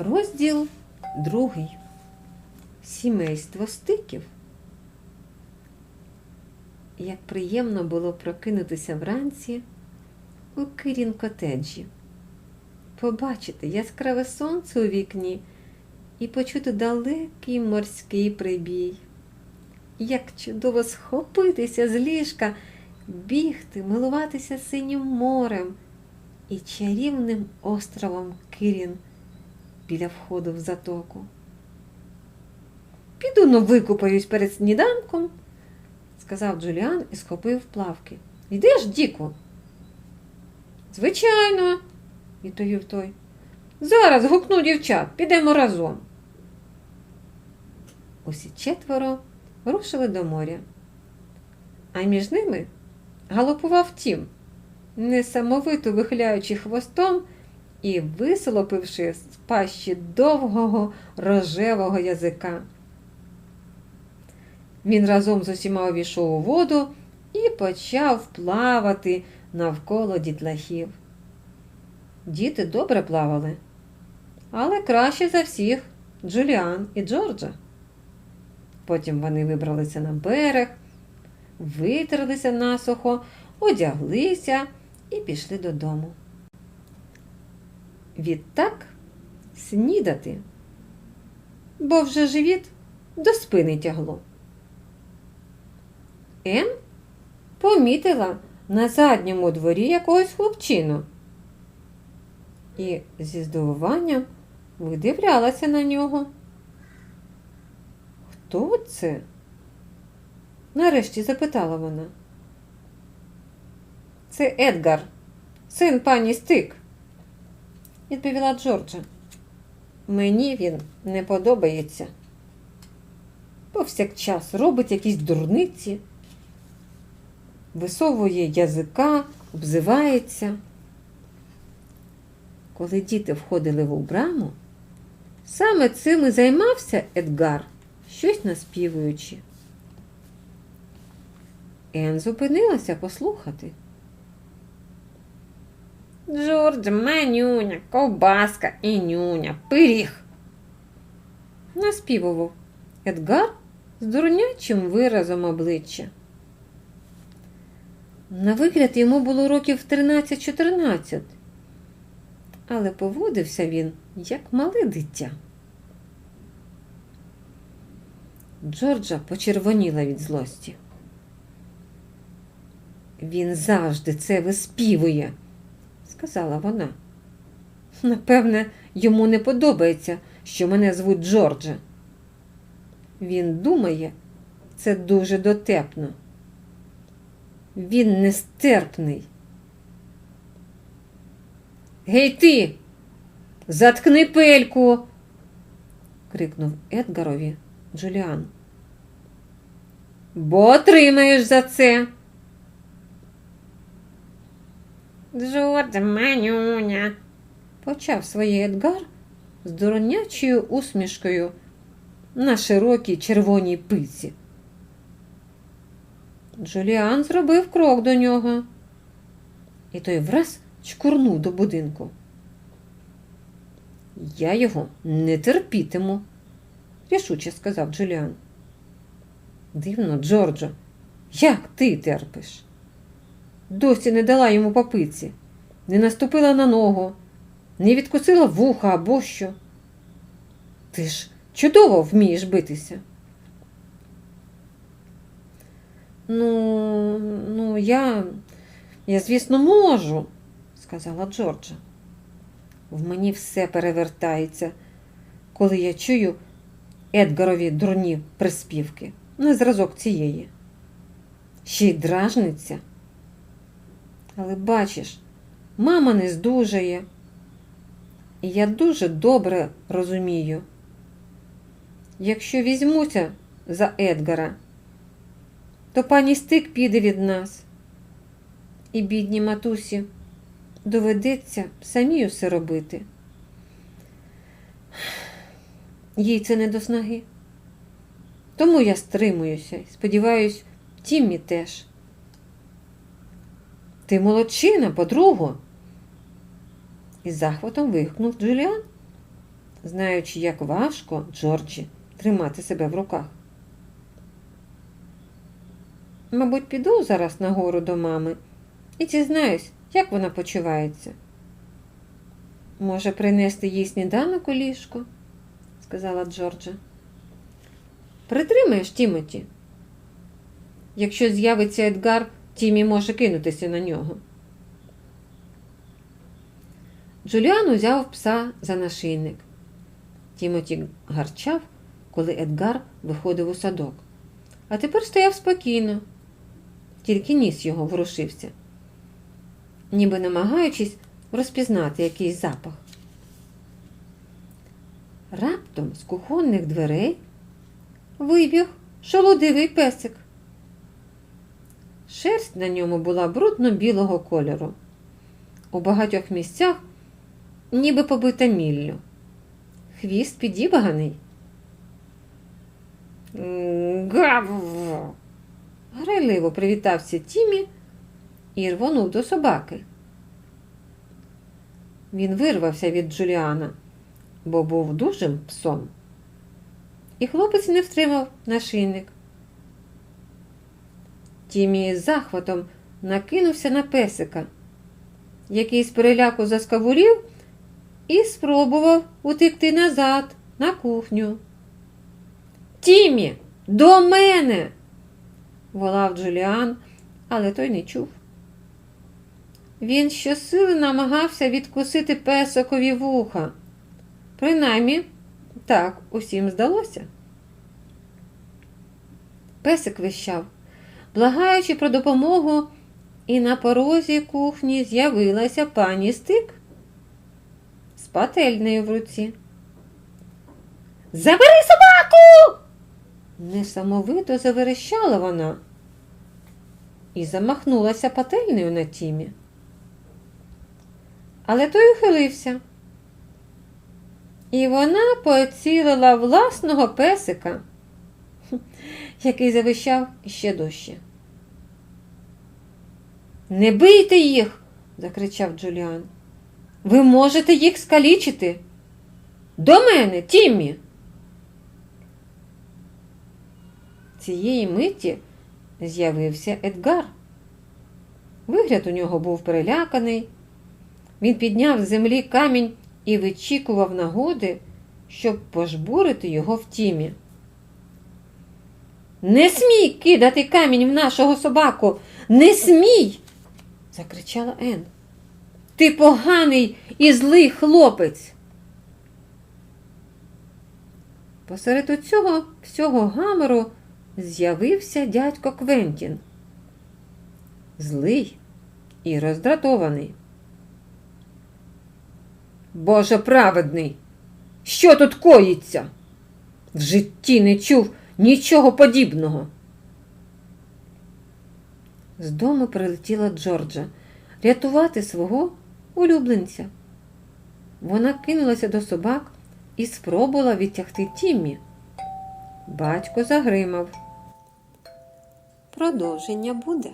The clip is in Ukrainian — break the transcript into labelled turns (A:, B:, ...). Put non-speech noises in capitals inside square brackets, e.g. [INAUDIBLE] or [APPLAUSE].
A: Розділ другий. Сімейство стиків. Як приємно було прокинутися вранці у Кирін котеджі, побачити яскраве сонце у вікні і почути далекий морський прибій. Як чудово схопитися з ліжка, бігти, милуватися синім морем і чарівним островом Кирін біля входу в затоку. Піду но викупаюсь перед сніданком, сказав Джуліан і схопив плавки. Йдеш, Діку? Звичайно, відповів той. Зараз гукну дівчат, підемо разом. Усі четверо рушили до моря, а між ними галопував тім, несамовито вихиляючи хвостом і висолопивши з пащі довгого рожевого язика. Він разом з усіма увійшов у воду і почав плавати навколо дітлахів. Діти добре плавали, але краще за всіх Джуліан і Джорджа. Потім вони вибралися на берег, витерлися насухо, одяглися і пішли додому. Відтак снідати, бо вже живіт до спини тягло. Ен помітила на задньому дворі якогось хлопчину і зі здивуванням видивлялася на нього. Хто це? Нарешті запитала вона. Це Едгар, син пані Стик, відповіла Джорджа. Мені він не подобається. Повсякчас робить якісь дурниці, висовує язика, обзивається. Коли діти входили в браму, саме цим і займався Едгар, щось наспівуючи. Ен зупинилася послухати. Джордж, манюня, ковбаска і нюня, пиріг. Наспівував Едгар з дурнячим виразом обличчя. На вигляд йому було років 13-14, але поводився він як мале дитя. Джорджа почервоніла від злості. Він завжди це виспівує, сказала вона. Напевне, йому не подобається, що мене звуть Джорджа. Він думає, це дуже дотепно. Він нестерпний. Гей ти, заткни пельку, крикнув Едгарові Джуліан. Бо отримаєш за це. Джордж, манюня, почав своє Едгар з дуронячою усмішкою на широкій червоній пиці. Джуліан зробив крок до нього, і той враз чкурнув до будинку. Я його не терпітиму, рішуче сказав Джуліан. Дивно, Джорджо, як ти терпиш? Досі не дала йому попиці, не наступила на ногу, не відкусила вуха або що. Ти ж чудово вмієш битися. Ну, ну, я, я, звісно, можу, сказала Джорджа. В мені все перевертається, коли я чую Едгарові дурні приспівки, на зразок цієї. Ще й дражниця. Але бачиш, мама не здужає. І я дуже добре розумію. Якщо візьмуся за Едгара, то пані стик піде від нас. І бідній матусі доведеться самі усе робити. Їй це не до снаги. Тому я стримуюся і сподіваюсь, Тіммі теж. Ти молодчина, подруго. Із захватом вигукнув Джуліан. знаючи, як важко Джорджі тримати себе в руках. Мабуть, піду зараз нагору до мами і дізнаюсь, як вона почувається. Може, принести їй сніданок у ліжко, сказала Джорджа. Притримаєш Тімоті. Якщо з'явиться Едгар, Тімі може кинутися на нього. Джуліан узяв пса за нашийник. Тімоті гарчав, коли Едгар виходив у садок. А тепер стояв спокійно, тільки ніс його ворушився, ніби намагаючись розпізнати якийсь запах. Раптом з кухонних дверей вибіг шолодивий песик. Шерсть на ньому була брудно-білого кольору. У багатьох місцях ніби побита міллю. Хвіст підібганий. «М, Гав! Грайливо привітався Тімі і рвонув до собаки. Він вирвався від Джуліана, бо був дужим псом. І хлопець не втримав нашийник. Тімі з захватом накинувся на песика, який з переляку заскавулів і спробував утекти назад на кухню. Тімі, до мене. волав Джуліан, але той не чув. Він щосили намагався відкусити песикові вуха. Принаймні, так усім здалося. Песик вищав, благаючи про допомогу, і на порозі кухні з'явилася пані Стик з пательнею в руці. Забери собаку! Несамовито заверещала вона і замахнулася пательнею на тімі. Але той ухилився. І вона поцілила власного песика, [LAUGHS] який завищав іще дужче. Не бийте їх, закричав Джуліан. Ви можете їх скалічити. До мене, Тіммі. Цієї миті з'явився Едгар. Вигляд у нього був переляканий. Він підняв з землі камінь і вичікував нагоди, щоб пожбурити його в тімі. Не смій кидати камінь в нашого собаку! Не смій! Закричала Ен. Ти поганий і злий хлопець. Посеред цього всього гамору з'явився дядько Квентін. Злий і роздратований. Боже праведний, що тут коїться? В житті не чув нічого подібного. З дому прилетіла Джорджа рятувати свого улюбленця. Вона кинулася до собак і спробувала відтягти Тіммі. Батько загримав. Продовження буде.